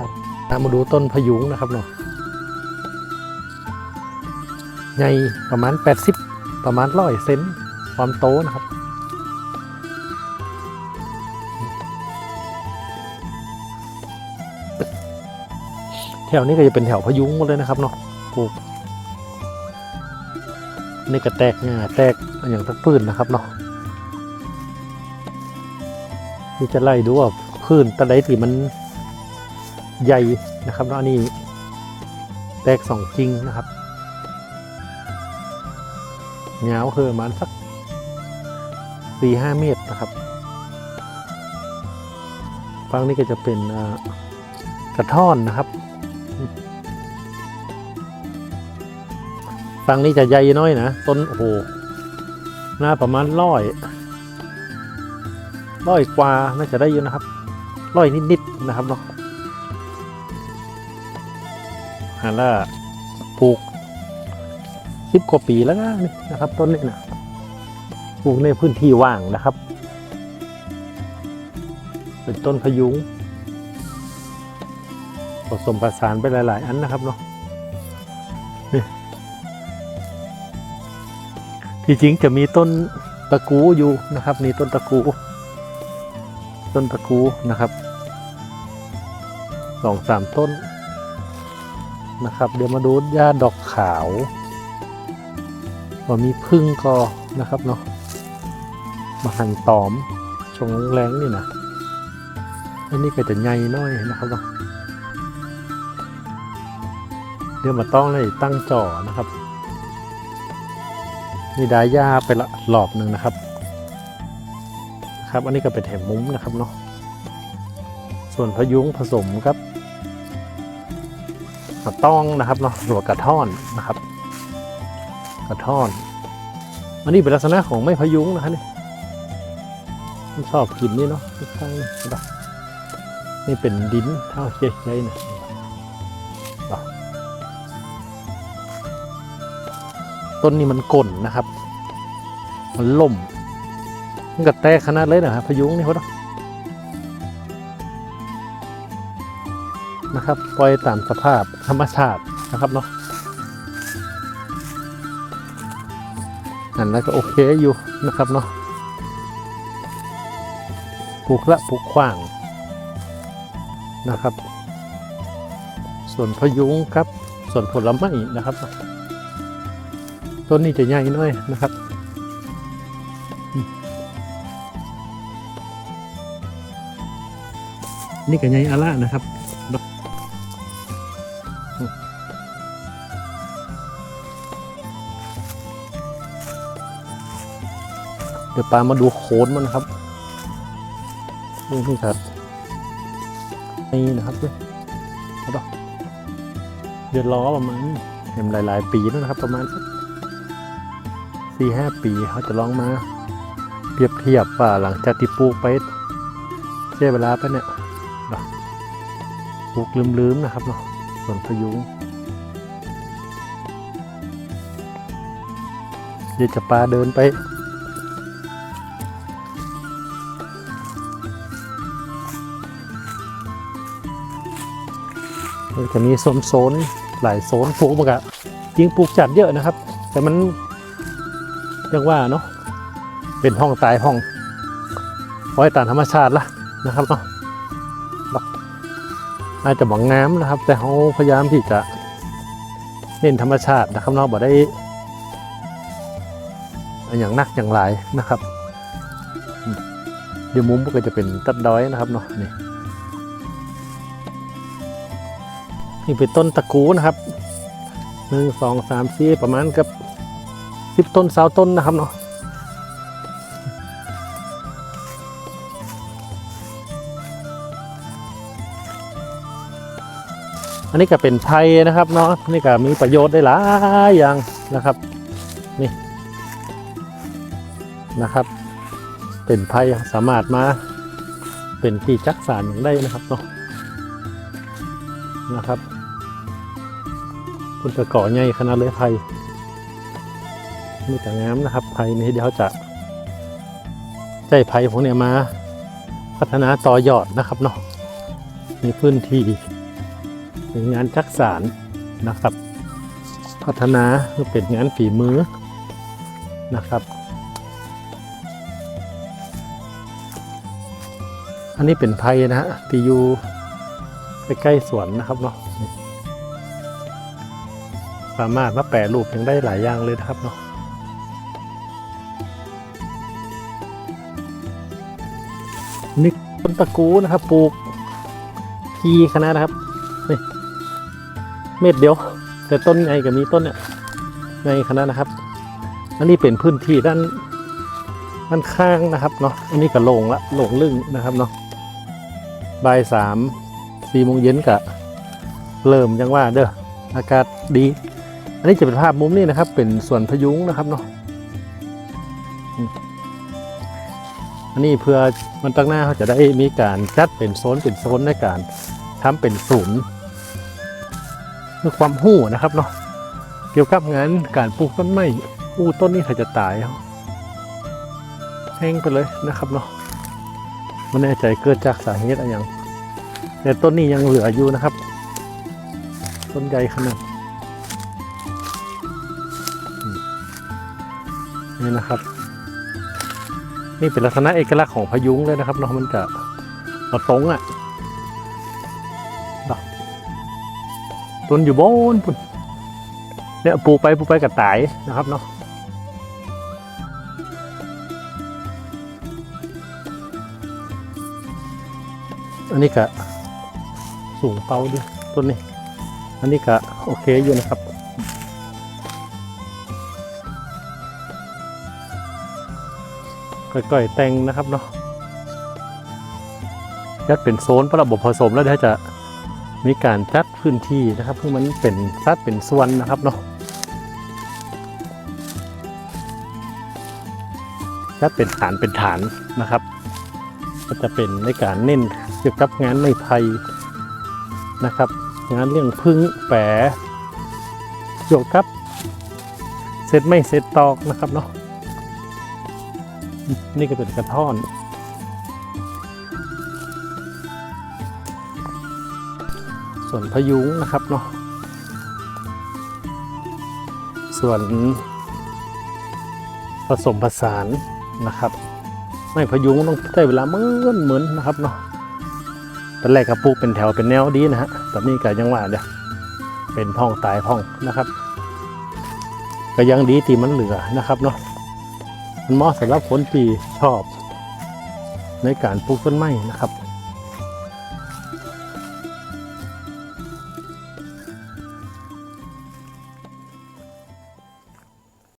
นะครับตามมาดูต้นพยุงนะครับเนาะใหญ่ประมาณ 80 ประมาณร้อยเซนความโตนะครับแถวนี้ก็จะเป็นแถวพยุงหมดเลยนะครับเนาะปลูกนี่ก็แตกง่าแตกอย่างทักพื้นนะครับเนาะนี่จะไล่ดูว่าพื้นตะไดที่มัน ใหญ่นะครับเนาะอันนี้แตกสองจริงนะครับเงาวคือมาณสักสี่ห้าเมตรนะครับฝั่งนี้ก็จะเป็นกระท่อนนะครับฝั่งนี้จะใหญ่น้อยนะต้นโอ้โหหน้าประมาณร้อยร้อยกว่าน่าจะได้เยอะนะครับร้อยนิดๆนะครับเนาะ ฮาร่าปลูกสิบกว่าปีแล้วนะนี่นะครับต้นนี้นะปลูกในพื้นที่ว่างนะครับ เป็นต้นพยุงผสมประสานไปหลาย ๆ อันนะครับเนาะที่จริงจะมีต้นตะกูอยู่นะครับนี่ต้นตะกู ต้นตะกูนะครับสองสามต้น นะครับ เดี๋ยวมาดูหญ้าดอกขาวว่ามีพึ่งก็นะครับเนาะมาหันตอมชงแรงนี่นะอันนี้ก็จะใหญ่น้อยนะครับเนาะเดี๋ยวมาต้องเลยตั้งจ่อนะครับ นี่ได้หญ้าไปละหลอบหนึ่งนะครับครับ อันนี้ก็เป็นแถมมุ้มนะครับเนาะส่วนพยุงผสมครับ กระต้องนะครับเนาะหรือว่ากระท่อนนะครับ กระท่อน อันนี้เป็นลักษณะของไม้พยุงนะครับนี่มันชอบกินนี่เนาะข้างๆนะครับนี่เป็นดินเท่าเฉยๆนะต้นนี้มันก่นนะครับ มันล่ม มันก็แตกขนาดเลยนะครับพยุงนี่เขาต้อง นะครับ ปล่อยตามสภาพธรรมชาตินะครับเนาะอันนั้นก็โอเคอยู่นะครับเนาะปลูกละปลูกขว้างนะครับ ส่วนพยุงครับ ส่วนผลไม้นะครับ ต้นนี้จะใหญ่หน่อยนะครับนี่ก็ใหญ่อาล่านะครับ เดี๋ยวปามาดูโคนมันครับนี่ที่ครับนี่นะครับเนี่ยเดือดล้อประมาณเห็นหลาย ๆ ปีแล้วนะครับ ประมาณสี่ห้าปีเขาจะลองมา เปรียบเทียบว่าหลังจากที่ปลูกไปใช้เวลาไปเนี่ยปลูกลืมๆนะครับเนาะ ส่วนพะยุเดี๋ยวจะปลาเดินไปเออจะมีโซนโซนๆหลายโซนปลูกมันกะจริงปลูกจัดเยอะนะครับ แต่มันเรียกว่าเนาะเป็นห้องตายห้องไว้ตามธรรมชาติละนะครับเนาะ อาจจะหวังน้ำนะครับ แต่เขาพยายามที่จะเน้นธรรมชาตินะครับเนาะบ่ได้อย่างนักอย่างหลายนะครับเดี๋ยวมุมก็จะเป็นตัดดอยนะครับเนาะนี่นี่เป็นต้นตะกูนะครับหนึ่งสองสามสี่ประมาณกับสิบต้นสาวต้นนะครับเนาะ อันนี้ก็เป็นไผ่นะครับเนาะนี่ก็มีประโยชน์ได้หลายอย่างนะครับนี่นะครับ เป็นไผ่สามารถมาเป็นที่จักสารอย่างได้นะครับเนาะนะครับคุณจะก่อใหญ่ขนาดเลยไผ่มีแต่งามนะครับไผ่นี้เดี๋ยวจะใช้ไผ่พวกเนี้ยมา พัฒนาต่อยอดนะครับเนาะในพื้นที่ เป็นงานจักสารนะครับ พัฒนาเพื่อเป็นงานฝีมือนะครับ อันนี้เป็นไพ่นะฮะตีอยู่ใกล้ๆสวนนะครับเนาะสามารถมาแปรรูปยังได้หลายอย่างเลยนะครับเนาะนี่ต้นตะกูนะครับปลูกทีคณะนะครับนี่ เม็ดเดียว แต่ต้นไงก็มีต้นเนี่ยในคณะนะครับ อันนี้เป็นพื้นที่ด้านด้านข้างนะครับเนาะอันนี้ก็โล่งละโล่งลึ่งนะครับเนาะบ่ายสามสี่โมงเย็นกะเริ่มยังว่าเด้ออากาศดี อันนี้จะเป็นภาพมุมนี้นะครับ เป็นสวนพยุงนะครับเนาะอันนี้เพื่อมันตั้งหน้าเขาจะได้มีการจัดเป็นโซนเป็นโซนในการทำเป็นศูนย์ เพื่อความหู้นะครับเนาะเกี่ยวกับงานการปลูกต้นไม้อู้ต้นนี้เขาจะตายแห้งไปเลยนะครับเนาะไมันแน่ใจเกิดจากสาเหตุอะไรอย่างแต่ต้นนี้ยังเหลืออยู่นะครับ ต้นใหญ่ขนาดนี่นะครับ นี่เป็นลักษณะเอกลักษณ์ของพยุงเลยนะครับเนาะมันจะมาตรงอะ ต้นอยู่บนปุ่นเนี่ยปลูกไปปลูกไปกับตายนะครับเนาะอันนี้ก็สูงเป้าด้วยต้นนี้ อันนี้ก็โอเคอยู่นะครับ ก่อยๆแต่งนะครับเนาะจัดเป็นโซนประบบผสมแล้วเดี๋ยวจะ มีการจัดพื้นที่นะครับเพื่อมันเป็นซัดเป็นส่วนนะครับเนาะจัดเป็นฐานเป็นฐานนะครับ ก็จะเป็นในการเน้นเกี่ยวกับงานไม้ไผ่นะครับ งานเรื่องพึ่งแปรเกี่ยวกับเซตไม่เซตตอกนะครับเนาะนี่ก็เป็นกระท่อน ส่วนพยุงนะครับเนาะส่วนผสมผสานนะครับ ไม่พยุงต้องใช้เวลาเหมือนเหมือนนะครับเนาะตอนแรกก็ปลูกเป็นแถวเป็นแนวดีนะฮะแต่นี่ก็ยังว่าเดี๋ยวเป็นพ่องตายพ่องนะครับ ก็ยังดีที่มันเหลือนะครับเนาะมันเหมาะสำหรับคนที่ชอบ ในการปลูกต้นไม้นะครับ